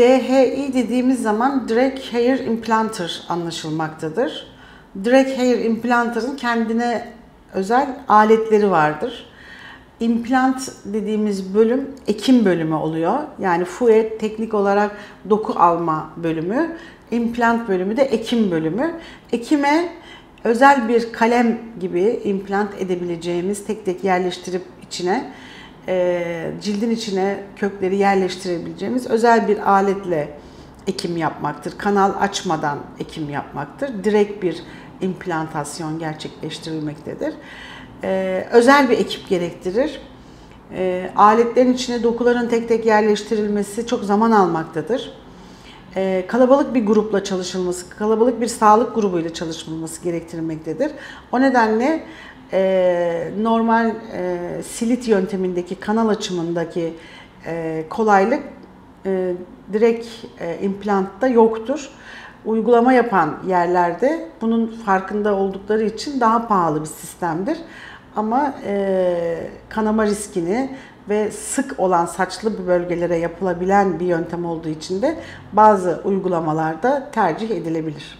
DHI dediğimiz zaman Direct Hair Implanter anlaşılmaktadır. Direct Hair Implanter'ın kendine özel aletleri vardır. İmplant dediğimiz bölüm ekim bölümü oluyor. Yani fuet teknik olarak doku alma bölümü. İmplant bölümü de ekim bölümü. Ekime özel bir kalem gibi implant edebileceğimiz tek tek yerleştirip içine cildin içine kökleri yerleştirebileceğimiz özel bir aletle ekim yapmaktır. Kanal açmadan ekim yapmaktır. Direkt bir implantasyon gerçekleştirilmektedir. E, özel bir ekip gerektirir. E, aletlerin içine dokuların tek tek yerleştirilmesi çok zaman almaktadır. E, kalabalık bir grupla çalışılması, kalabalık bir sağlık grubuyla çalışılması gerektirmektedir. O nedenle e, normal e, silit yöntemindeki kanal açımındaki e, kolaylık direkt e, implantta yoktur. Uygulama yapan yerlerde bunun farkında oldukları için daha pahalı bir sistemdir. Ama e, kanama riskini ve sık olan saçlı bölgelere yapılabilen bir yöntem olduğu için de bazı uygulamalarda tercih edilebilir.